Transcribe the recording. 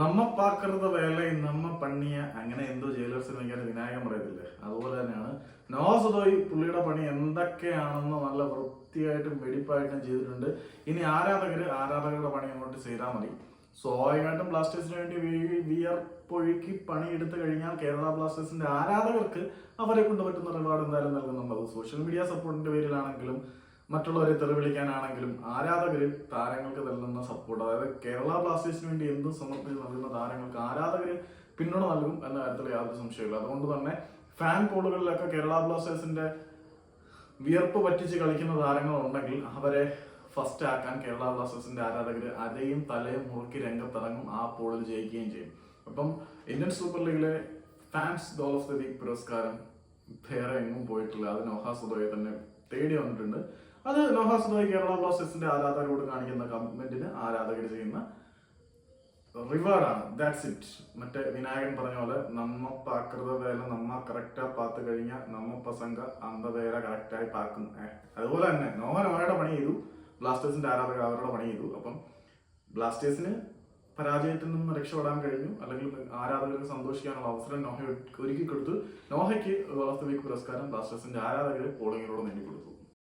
നമ്മ പാക്കറുടെ വേല നമ്മ പണിയ അങ്ങനെ എന്തോ ജയിലേഴ്സ് ഭയങ്കര വിനായകം പറയത്തില്ലേ? അതുപോലെ തന്നെയാണ്. നോസുദോയി പുള്ളിയുടെ പണി എന്തൊക്കെയാണെന്ന് നല്ല വൃത്തിയായിട്ടും വെടിപ്പായിട്ടും ചെയ്തിട്ടുണ്ട്. ഇനി ആരാധകർ ആരാധകരുടെ പണി അങ്ങോട്ട് ചെയ്താൽ മതി. സ്വാഭാവികമായിട്ടും ബ്ലാസ്റ്റേഴ്സിന് വേണ്ടി വിയർപ്പൊഴുക്കി പണിയെടുത്തു കഴിഞ്ഞാൽ കേരള ബ്ലാസ്റ്റേഴ്സിന്റെ ആരാധകർക്ക് അവരെ കൊണ്ട് പറ്റുന്ന റിവാർഡ് എന്തായാലും നൽകുന്നുണ്ട്. സോഷ്യൽ മീഡിയ സപ്പോർട്ടിന്റെ പേരിലാണെങ്കിലും മറ്റുള്ളവരെ തെറിവിളിക്കാനാണെങ്കിലും ആരാധകർ താരങ്ങൾക്ക് നൽകുന്ന സപ്പോർട്ട് അതായത് കേരള ബ്ലാസ്റ്റേഴ്സിന് വേണ്ടി എന്തും സമർപ്പിച്ച് നൽകുന്ന താരങ്ങൾക്ക് ആരാധകർ പിന്തുണ നൽകും എന്ന കാര്യത്തിൽ യാതൊരു സംശയമില്ല അതുകൊണ്ട് തന്നെ ഫാൻ കോളുകളിലൊക്കെ കേരള ബ്ലാസ്റ്റേഴ്സിന്റെ വിയർപ്പ് പറ്റിച്ച് കളിക്കുന്ന താരങ്ങളുണ്ടെങ്കിൽ അവരെ ഫസ്റ്റ് ആക്കാൻ കേരള ബ്ലാസ്റ്റേഴ്സിന്റെ ആരാധകർ അരയും തലയും മുറുക്കി രംഗത്തിറങ്ങും ആ പോളിൽ ജയിക്കുകയും ചെയ്യും. അപ്പം ഇന്ത്യൻ സൂപ്പർ ലീഗിലെ fans goal of the week പുരസ്കാരം വേറെ എങ്ങും പോയിട്ടില്ല. അത് നോഹാ സുദോയെ തന്നെ തേടി വന്നിട്ടുണ്ട്. അത് നോഹാ സുദോയ് കേരള ബ്ലാസ്റ്റേഴ്സിന്റെ ആരാധകരോട് കാണിക്കുന്ന കമ്മിറ്റ്മെന്റിന് ആരാധകർ ചെയ്യുന്ന റിവാർഡാണ് ദാറ്റ്സ് ഇറ്റ് മറ്റേ വിനായകൻ പറഞ്ഞ പോലെ നമ്മ പാക്കൃത വേല നമ്മ കറക്റ്റാ പാത്ത് കഴിഞ്ഞ നമ്മ പസംഗ അന്ത വേല കറക്റ്റായി പാക്കും. അതുപോലെ തന്നെ നോഹൻ അവരുടെ പണി ചെയ്തു. ബ്ലാസ്റ്റേഴ്സിന്റെ ആരാധകർ അവരുടെ പണി ചെയ്തു. അപ്പം ബ്ലാസ്റ്റേഴ്സിന് പരാജയത്തിൽ നിന്ന് രക്ഷപ്പെടാൻ കഴിഞ്ഞു. അല്ലെങ്കിൽ ആരാധകർക്ക് സന്തോഷിക്കാനുള്ള അവസരം നോഹ ഒരുക്കി കൊടുത്തു. നോഹയ്ക്ക് വീക്ക് പുരസ്കാരം ബ്ലാസ്റ്റേഴ്സിന്റെ ആരാധകരെ പോളിങ്ങിലൂടെ നേടിക്കൊടുത്തു.